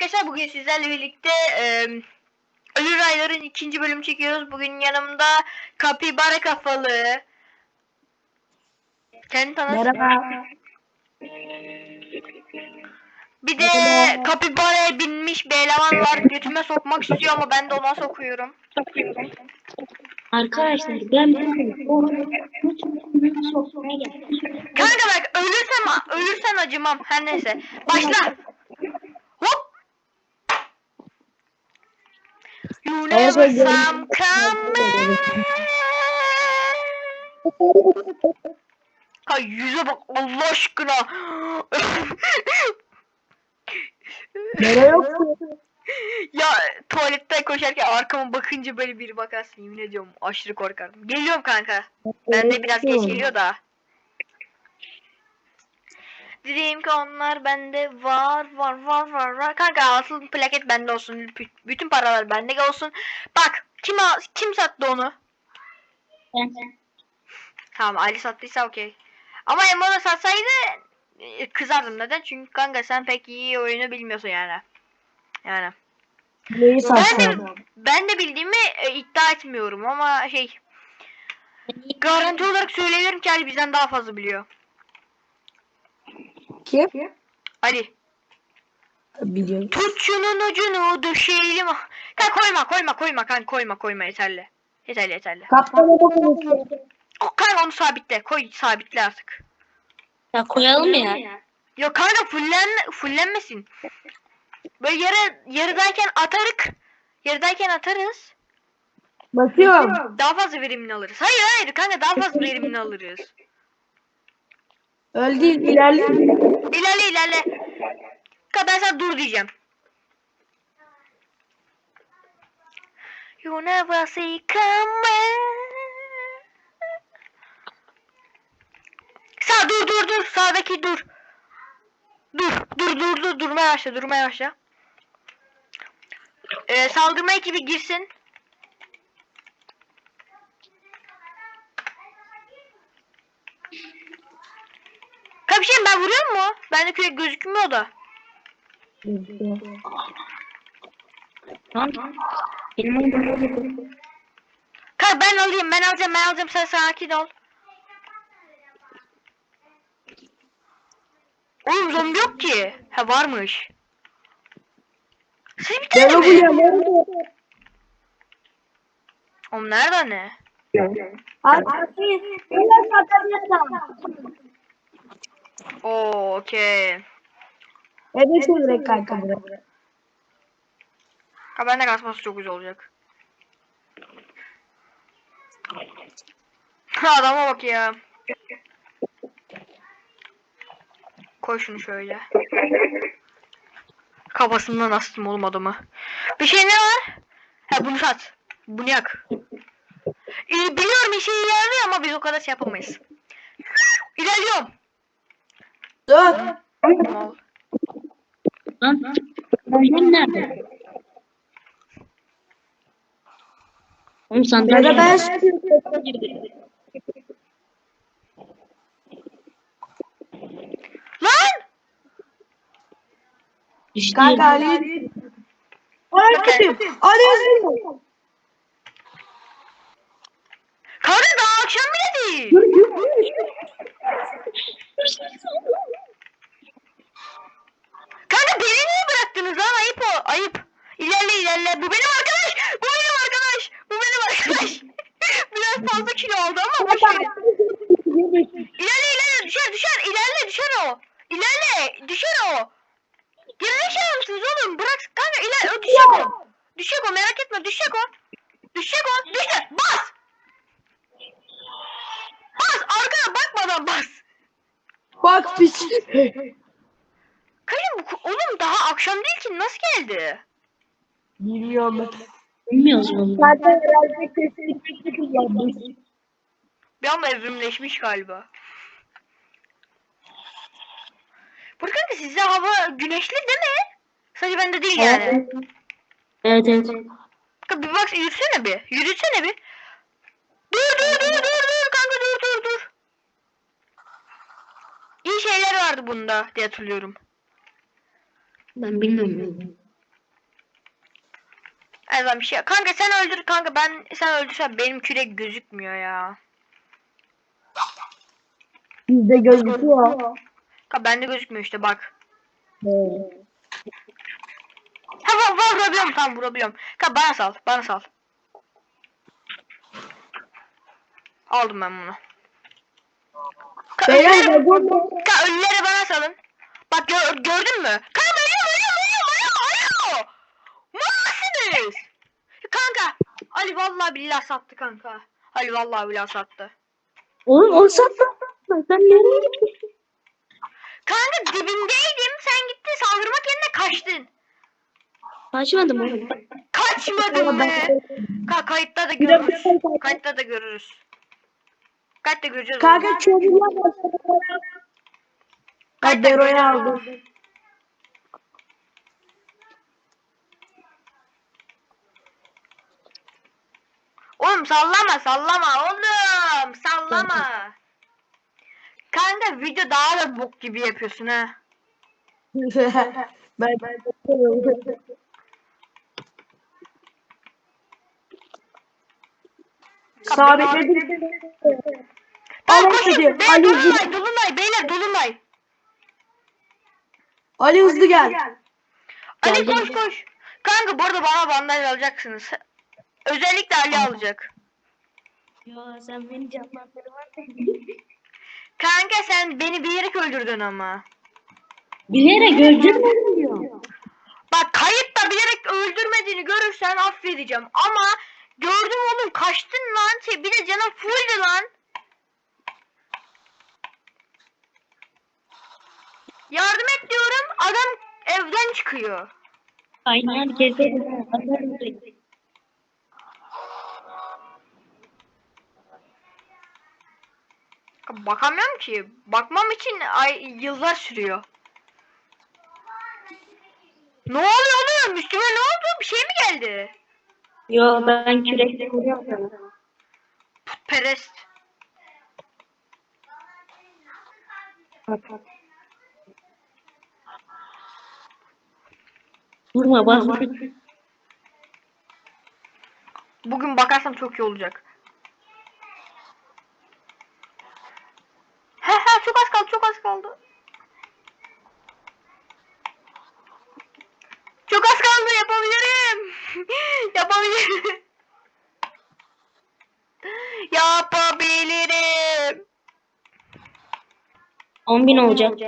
arkadaşlar bugün sizlerle birlikte e, Ölü Raylar'ın ikinci bölümü çekiyoruz. Bugün yanımda Kapibara kafalı. Kendini tanıt. Merhaba. Bir de Kapibara'ya binmiş bir eleman var. Götüme sokmak istiyor ama ben de ona sokuyorum. Arkadaşlar ben. Kanka bak ölürsem ölürsen acımam. Her neyse. Başla. You never some coming. Ha yüze bak Allah aşkına. Nereye ya tuvalette koşarken arkama bakınca böyle bir bakarsın yemin ediyorum aşırı korkardım. Geliyorum kanka. Ben de biraz geç geliyor da. Dream ki onlar bende var var var var var. Kanka asıl plaket bende olsun. Bü- Bütün paralar bende olsun. Bak kim kim sattı onu? Tamam Ali sattıysa okey. Ama Emre satsaydı e, kızardım neden? Çünkü kanka sen pek iyi oyunu bilmiyorsun yani. Yani. Neyi Ben de, ben de bildiğimi e, iddia etmiyorum ama şey garanti olarak söylüyorum ki Ali bizden daha fazla biliyor. Kim? Ali. Biliyorum. Tut şunun ucunu düşelim. Kanka koyma koyma koyma kanka koyma koyma yeterli. Yeterli yeterli. O, kanka onu sabitle koy sabitle artık. Ya koyalım ya. Yok kanka fullen, fullenmesin. Böyle yarı, yarıdayken atarık. Yarıdayken atarız. Basıyorum. Daha fazla verimini alırız. Hayır hayır kanka daha fazla verimini alırız. Öldü ilerle. İlerle ilerle. Kanka ben sana dur diyeceğim. You never see coming. Sağ dur dur dur sağdaki dur. Dur dur dur dur durmaya başla durmaya başla. Ee, saldırma ekibi girsin. Kapışayım ben vuruyor mu? Bende kürek gözükmüyor da. Kanka ben alayım ben alacağım ben alacağım sen sakin ol. Oğlum zombi yok ki. Ha varmış. Siz bir tane mi? Oğlum nerede ne? Arkadaşlar. Oo okey. Evet direkt kanka buraya. Ha bende kasması çok güzel olacak. Adama bak ya. Koy şunu şöyle. Kafasından astım oğlum adamı. Bir şey ne var? Ha bunu sat. Bunu yak. Ee, biliyorum işe yarıyor ama biz o kadar şey yapamayız. İlerliyorum. Dur. Lan. Lan nerede? Oğlum sandalye. ben Lan! Kanka Ali. Ali. Ali. Kanka daha akşam bile değil. Bıraktınız lan? Ayıp o. Ayıp. İlerle ilerle. Bu benim arkadaş. Bu benim arkadaş. Bu benim arkadaş. Biraz fazla kilo aldı ama boş verin. İlerle ilerle düşer düşer. İlerle düşer o. İlerle düşer o. Gerizekalı mısınız oğlum? Bırak kanka ilerle. O düşecek o. Düşecek o merak etme düşecek o. Düşecek o. Düştü. Bas. Bas arkana bakmadan bas. Bak piç. Kanka bu oğlum daha akşam değil ki nasıl geldi? Bilmiyorum. Bilmiyoruz bunu. Zaten herhalde kesinlikle kullanmış. Bir anda evrimleşmiş galiba. Burada kanka sizde hava güneşli değil mi? Sadece bende değil yani. Evet evet. Kanka bir bak yürüsene bir. Yürüsene bir. Dur dur dur dur dur kanka dur dur dur. İyi şeyler vardı bunda diye hatırlıyorum. Ben bilmiyorum. Azından bir şey. Kanka sen öldür kanka ben sen öldürsen benim kürek gözükmüyor ya. Bizde gözüküyor. Kanka bende gözükmüyor işte bak. Evet. Ha var, var vurabiliyorum tamam vurabiliyorum. Kanka bana sal bana sal. Aldım ben bunu. Kanka Beyler kanka ölüleri bana salın. Bak gör, gördün mü? Kanka ölüyor ölüyor ölüyor ölüyor ölüyor. Malsınız. Kanka Ali vallahi billahi sattı kanka. Ali vallahi billahi sattı. Oğlum o sattı. Sen nereye gittin? Kanka dibindeydim sen gittin saldırmak yerine kaçtın. Kaçmadım oğlum. Kaçmadın mı? Ka kayıtta da görürüz. Kayıtta da görürüz. Kayıtta göreceğiz. Kanka çocuğa bak. Kayıtta göreceğiz aldım. Sallama sallama oğlum sallama. Kanka video daha da bok gibi yapıyorsun ha. ben Sabitledim. Tamam koşun. Beyler dolunay dolunay beyler dolunay. Ali hızlı gel. Ali koş koş. Kanka bu arada bana bandaj alacaksınız. Özellikle Ali alacak. Yo sen beni canlandırmadın. Kanka sen beni bilerek öldürdün ama. Bilerek öldürmedim diyor. Bak kayıtta bilerek öldürmediğini görürsen affedeceğim. Ama gördüm oğlum kaçtın lan. Şey, bir de canım fulldü lan. Yardım et diyorum. Adam evden çıkıyor. Aynen keserim. Bakamıyorum ki. Bakmam için ay yıllar sürüyor. Ne oluyor oğlum? Üstüme ne oldu? Bir şey mi geldi? Yo ben kürekle vuruyorum sana. Perest. Vurma bas. Bugün bakarsam çok iyi olacak. He he çok az kaldı çok az kaldı. Çok az kaldı yapabilirim. yapabilirim. yapabilirim. 10 bin olacak.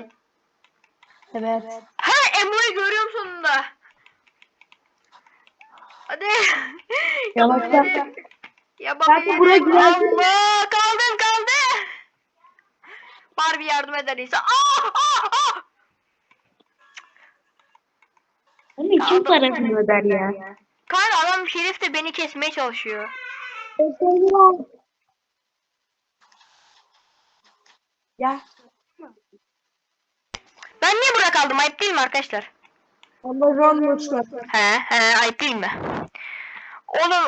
Evet. Ha Emo'yu görüyorum sonunda. Hadi. Yavaş yapabilirim. buraya Yapabilirim. girersin. Allah kaldım kaldı. Barbie yardım eder ise. Ah ah ah. Hani kim parasını öder ya? Kanka adam şerif de beni kesmeye çalışıyor. Ya. Ben niye burada kaldım? Ayıp değil mi arkadaşlar? Amazon boşver. He he ayıp değil mi? Oğlum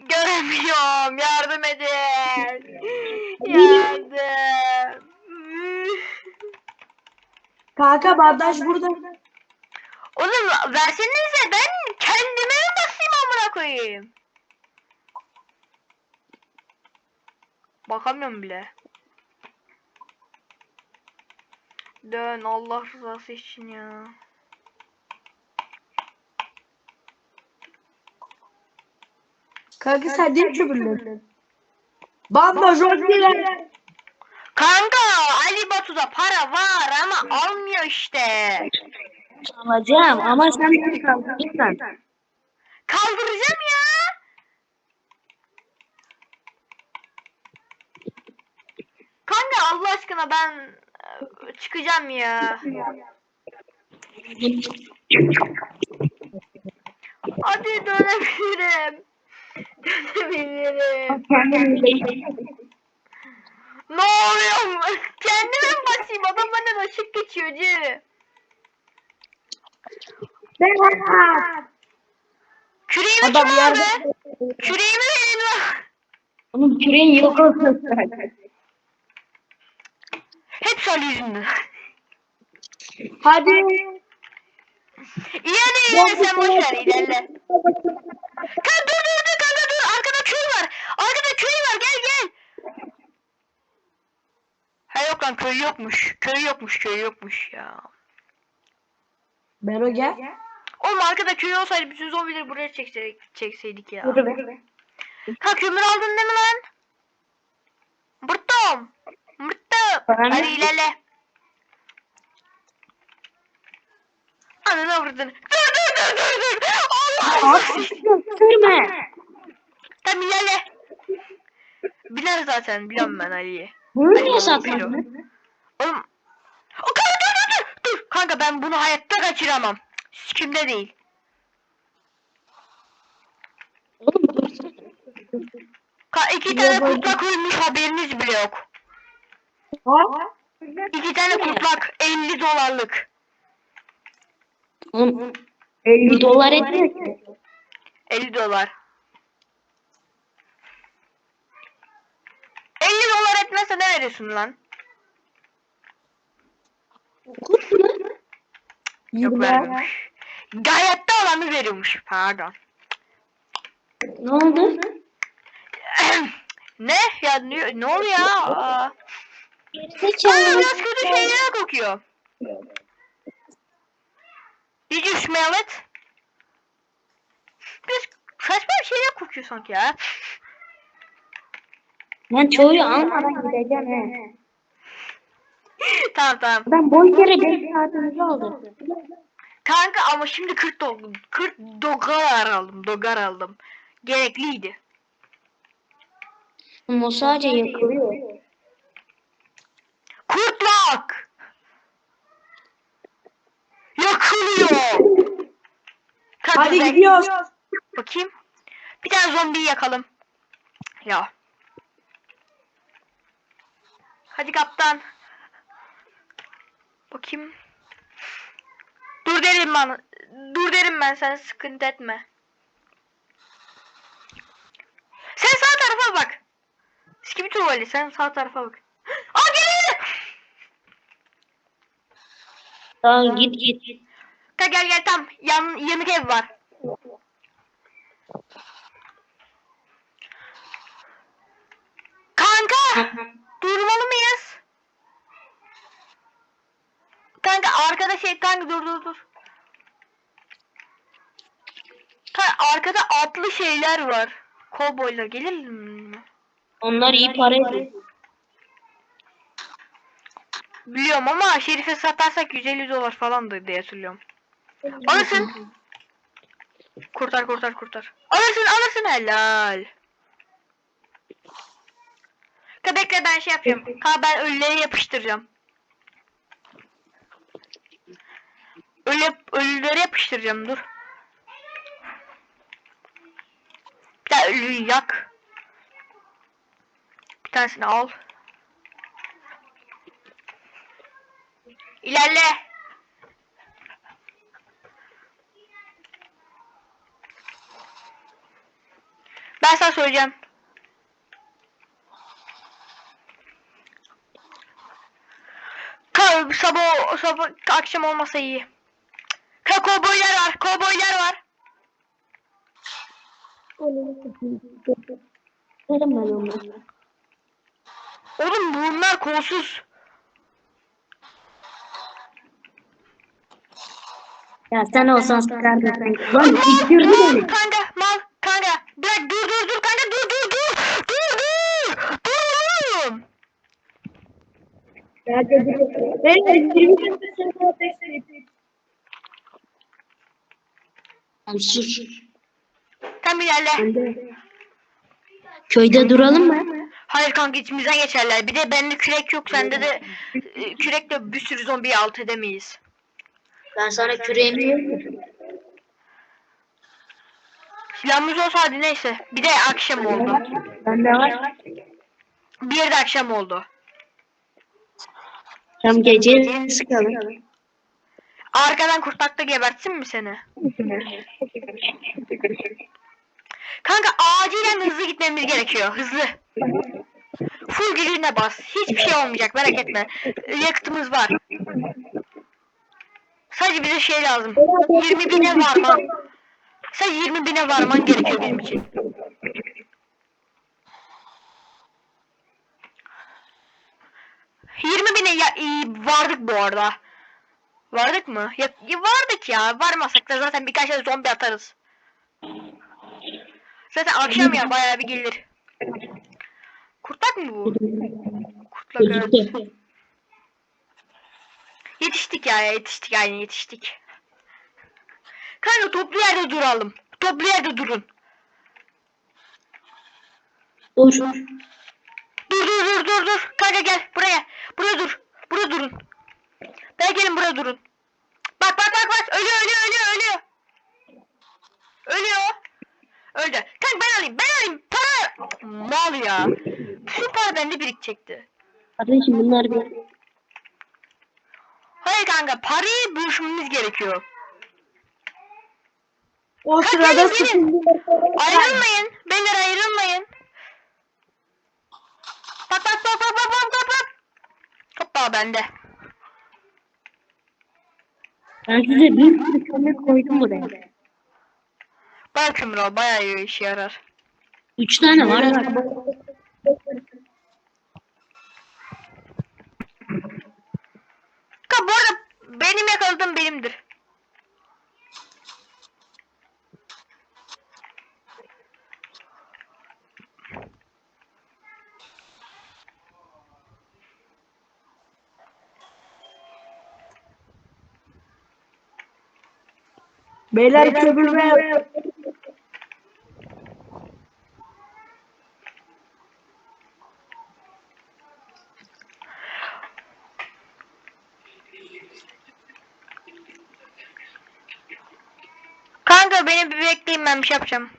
göremiyorum. Yardım edin. Yardım. Kanka bandaj burada. Oğlum versenize ben kendime mi basayım amına koyayım? Bakamıyorum bile. Dön Allah rızası için ya. Kanka sen değil kömürlü. Bandaj on lira. Kanka Ali Batu'da para var ama almıyor işte. Alacağım ama sen beni kaldırırsan. Kaldıracağım ya. Kanka Allah aşkına ben çıkacağım ya. Hadi dönebilirim. Dönebilirim. Ne oluyor? Kendime mi basayım? Adam benden ışık geçiyor Cı. Küreğimi Adam kim yerde. aldı? Küreğimi verin lan. Oğlum küreğin yok olsun. Hep Ali yüzünden. Hadi. İlerle ilerle sen boş ver ilerle. Kanka dur dur dur kanka dur. Arkada köy var. Arkada köy var gel gel. Ha yok lan köy yokmuş. Köy yokmuş köy yokmuş ya. Bero gel. Oğlum arkada köy olsaydı bütün zombileri buraya çekseydik, çekseydik ya. Yürü be. Ha kömür aldın değil mi lan? Mırttım. Mırttım. Hadi ilerle. Ananı avradını. Dur dur dur dur dur. Allah Abi gösterme. Tamam ilerle. Biler zaten biliyorum ben Ali'yi. Bunu niye sakladın? Oğlum. O kanka dur dur dur. Dur kanka ben bunu hayatta kaçıramam. Sikimde değil. Ka iki tane kurtlak ölmüş haberiniz bile yok. Ha? İki tane kurtlak 50 dolarlık. Oğlum 50 dolar etmiyor ki. 50 dolar. 50 dolar etmezse ne veriyorsun lan? Kurt mu? Yok vermiyormuş. Gayette olanı veriyormuş. Pardon. Ne oldu? ne? Ya ne, ne oluyor ya? Aa. Aa, biraz kötü şeyler kokuyor. Did you smell it? Biraz saçma bir şeyler kokuyor sanki ya. Ben çoğu almadan gideceğim he. tamam tamam. Ben boy kere 5 saatimizi aldı. Kanka ama şimdi 40 doldum. 40 dogar aldım. Dogar aldım. Gerekliydi. Sadece yakılıyor. Kurtlak! Yakılıyor! Kanka, Hadi ben- gidiyoruz. Bakayım. Bir tane zombiyi yakalım. Ya. Hadi kaptan. Bakayım. Dur derim ben. Dur derim ben sen sıkıntı etme. Sen sağ tarafa bak. Skip tuvali sen sağ tarafa bak. Aa geliyor. Tamam git git. Gel gel gel tam yan yanık ev var. Kanka durmalı mıyız? Kanka arkada şey kanka dur dur dur. Kanka arkada atlı şeyler var. Kovboylar gelir mi? Onlar iyi para ediyor. Biliyorum ama Şerif'e satarsak 150 dolar falandır diye hatırlıyorum. Alırsın. Kurtar kurtar kurtar. Alırsın alırsın helal. Ka bekle ben şey yapıyorum. Ka ben ölüleri yapıştıracağım. Ölü, ölüleri yapıştıracağım dur. Bir tane ölüyü yak. Bir tanesini al. İlerle. Ben sana söyleyeceğim. Ka sabah sabah akşam olmasa iyi. Ka kovboylar var, kovboylar var. Oğlum bunlar kolsuz. Ya sen olsan sıkardın sen. Lan ittirdi beni. Kanka. Bırak dur dur dur kanka dur dur dur. Dur dur. Dur oğlum. Ya dedim. Ben 20 Tamam sus. Tam ilerle. Köyde duralım mı? Hayır kanka içimizden geçerler. Bir de bende kürek yok. Sende de e, kürekle bir sürü zombiyi alt edemeyiz. Ben sana küreğimi veririm. Silahımız olsa hadi neyse. Bir de akşam oldu. Bende var. Bir de akşam oldu. Tam gece sıkalım. Arkadan kurtlakta gebertsin mi seni? Kanka acilen hızlı gitmemiz gerekiyor. Hızlı. Full gücüne bas. Hiçbir şey olmayacak merak etme. Yakıtımız var. Sadece bize şey lazım. 20 bine var lan. Sen 20 bine varman gerekiyor benim için. Yirmi bine ya, vardık bu arada. Vardık mı? Ya, ya vardık ya. Varmasak da zaten birkaç tane zombi atarız. Zaten akşam ya bayağı bir gelir. Kurtlak mı bu? Kurtlak evet. Yetiştik ya yetiştik yani yetiştik. Kanka toplu yerde duralım. Toplu yerde durun. Dur. Dur dur dur dur dur. Kanka gel buraya. Buraya dur. Buraya durun. Ben gelin buraya durun. Bak bak bak bak. Ölüyor ölüyor ölüyor ölüyor. Ölüyor. Öldü. Kanka ben alayım ben alayım. Para. Mal ya. Bütün para bende birikecekti. Kardeşim bunlar bir... Hayır kanka parayı bölüşmemiz gerekiyor. O Kaç sırada benim, sıkıntı. Ayrılmayın. Beyler ayrılmayın. Bak bak bak bak bak bak bak. Hoppa bende. Ben size bir sürü kömür koydum buraya. Bayağı kömür al. Bayağı iyi işe yarar. Üç tane var ya. Kanka bu arada benim yakaladığım benimdir. Beyler kömür ve Kanka beni bir bekleyin ben bir şey yapacağım.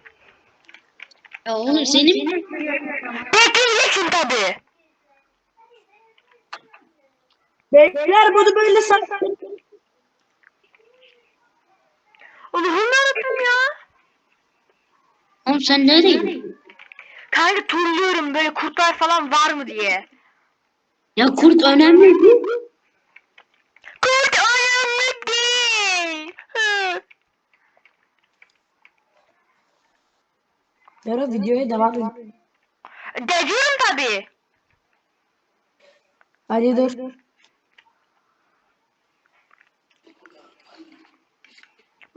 Ya oğlum senin Bekleyeceksin tabi. Beyler bunu böyle saklayın. Allah'ım yarabbim ya. Oğlum sen nereye? Kanka turluyorum böyle kurtlar falan var mı diye. Ya kurt önemli değil. Kurt önemli değil. Hı. Yara videoya devam edin. Dediyorum tabi. Hadi dur.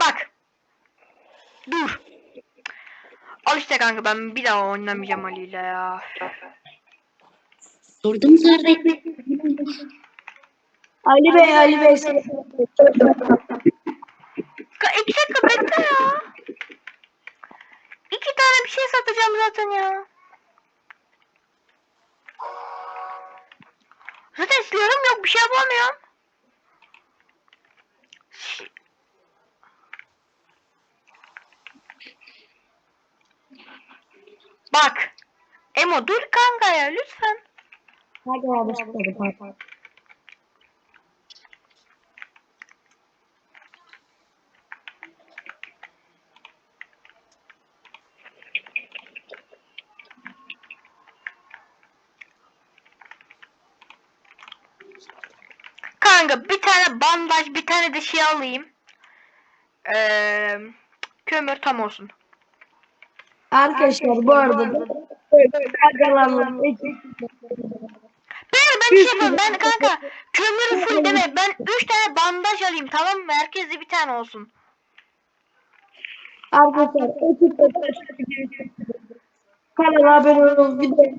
Bak. Dur. Al işte kanka ben bir daha oynamayacağım Ali ile ya. Durdum kardeşim. Ali Bey, Ali Bey. iki dakika bekle ya. İki tane bir şey satacağım zaten ya. Zaten silahım yok bir şey yapamıyorum. Bak. Emo dur kanka ya lütfen. Hadi abi, hadi, hadi. Kanka bir tane bandaj bir tane de şey alayım. Ee, kömür tam olsun. Arkadaşlar bu arada da Ben ben bir şey yapıyorum ben kanka kömürü full deme ben 3 tane bandaj alayım tamam mı? Herkeste bir tane olsun. arkadaşlar ekip kanala abone olun bir de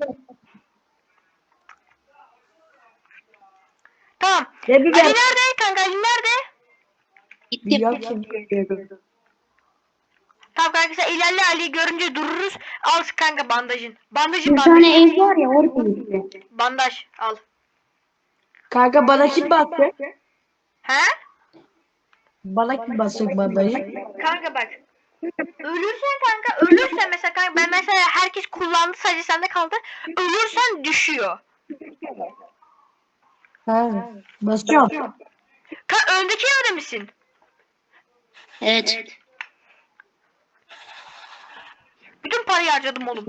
Tamam. Ali nerede kanka Ali nerede? Gittim. yok. Tamam kanka sen ilerle Ali'yi görünce dururuz. Al kanka bandajın. Bandajın Bir bandaj. tane ev var ya orada gitti. Bandaj al. Kanka bana kim bastı? He? Bana kim basacak bandajı? Kanka bak. Ölürsen kanka ölürsen mesela kanka ben mesela herkes kullandı sadece sende kaldı. Ölürsen düşüyor. Ha, basıyorum. Ka öndeki evde misin? Evet. Bütün parayı harcadım oğlum.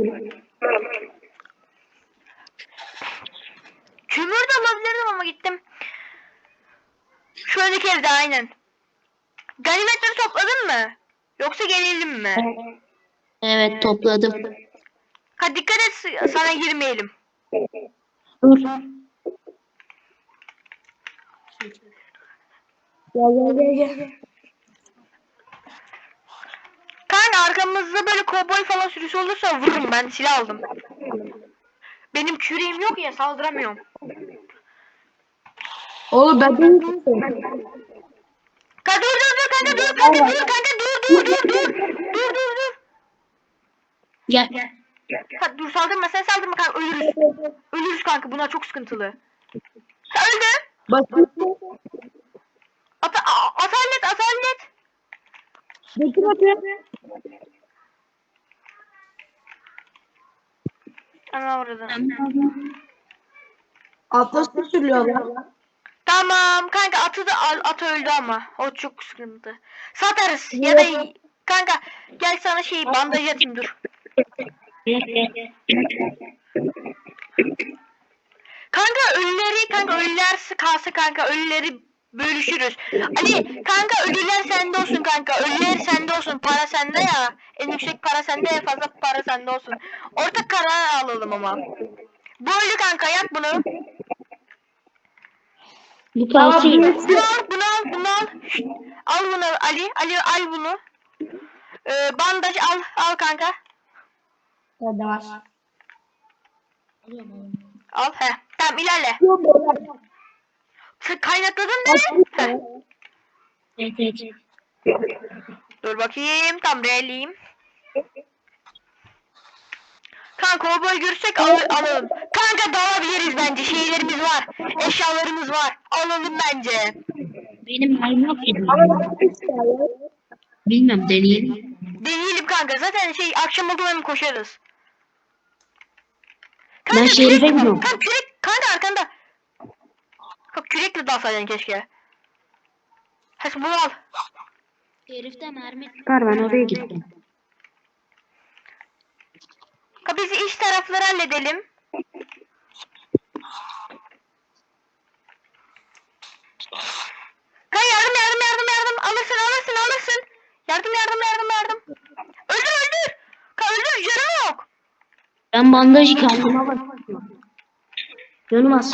Kömür de alabilirdim ama gittim. Şuradaki evde aynen. Ganimetleri topladın mı? Yoksa gelelim mi? Evet topladım. Ha dikkat et sana girmeyelim. Dur. Gel gel gel gel. Kanka arkamızda böyle kovboy falan sürüsü olursa vururum ben silah aldım. Benim küreğim yok ya saldıramıyorum. Oğlum ben de Kanka dur dur dur kanka dur kanka dur kanka dur dur dur dur dur dur dur. Gel. Ha, dur saldırma sen saldırma kanka ölürüz. Ölürüz kanka bunlar çok sıkıntılı. Ha, Öldü. Bak. Ata, a- asalet Getir bakayım. Ana orada. Atlasını sürüyorlar. Tamam kanka atı da al at öldü ama o çok sıkıntı. Satarız ya da kanka gel sana şey bandaj atayım dur. Kanka ölüleri kanka ölüler kalsa kanka ölüleri bölüşürüz. Ali kanka ölüler sende olsun kanka. Ölüler sende olsun. Para sende ya. En yüksek para sende en fazla para sende olsun. Ortak karar alalım ama. Bu ölü kanka yak bunu. Bu kalsın. Bunu al bunu al bunu al. Şşt, Al bunu Ali. Ali al bunu. Ee, bandaj al al kanka. Hadi var. Al he. Tamam ilerle. Sen kaynakladın mı? Heh. Evet, evet. Dur bakayım tam reliyim. Kanka kovboy görürsek al alalım. Kanka dalabiliriz bence. Şeylerimiz var. Eşyalarımız var. Alalım bence. Benim halim yok ki. Bilmem deneyelim. Deneyelim kanka. Zaten şey akşam oldu hemen koşarız. Ben şerife kürek- gidiyorum. Kanka. Kanka arkanda. Kanka kürekle dalsaydın keşke. Hadi bunu al. Herifte mermi çıkar ben oraya gittim. Biz iç tarafları halledelim. Kanka yardım yardım yardım yardım. Alırsın alırsın alırsın. Yardım yardım yardım yardım. Öldür öldür. Kanka öldür canım yok. Ben bandajı kendime basıyorum. Canım az.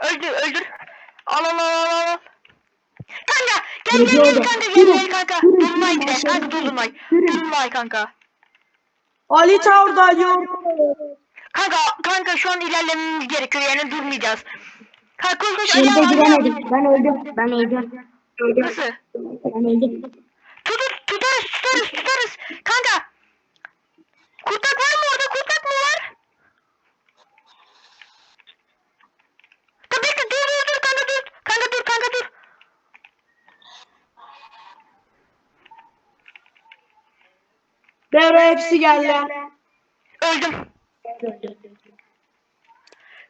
Öldür öldür. Al al al al al. Kanka gel gel gel kanka gel gel kanka. Durmay bir de kanka durmay. Durmay kanka. Ali orada yok. Kanka kanka şu an ilerlememiz gerekiyor yani durmayacağız. Kanka koş koş Ali al Ali al. Ben öldüm. Ben öldüm. Nasıl? Ben öldüm. Tut, tutarız tutarız tutarız. Kanka. Kurtak var mı orada? Kurtak mı var? Kanka bekle dur dur dur kanka dur. Kanka dur kanka dur. Devre hepsi geldi. Öldüm.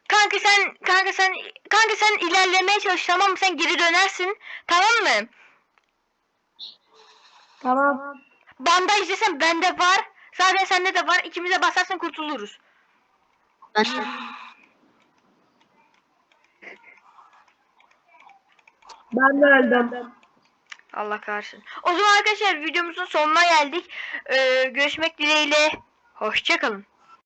Kanka sen kanka sen kanka sen ilerlemeye çalış tamam mı? Sen geri dönersin. Tamam mı? Tamam. Bandaj desen bende var. Zaten sende de var. İkimize basarsan kurtuluruz. Ben Ben de öldüm. Allah kahretsin. O zaman arkadaşlar videomuzun sonuna geldik. Ee, görüşmek dileğiyle. Hoşçakalın.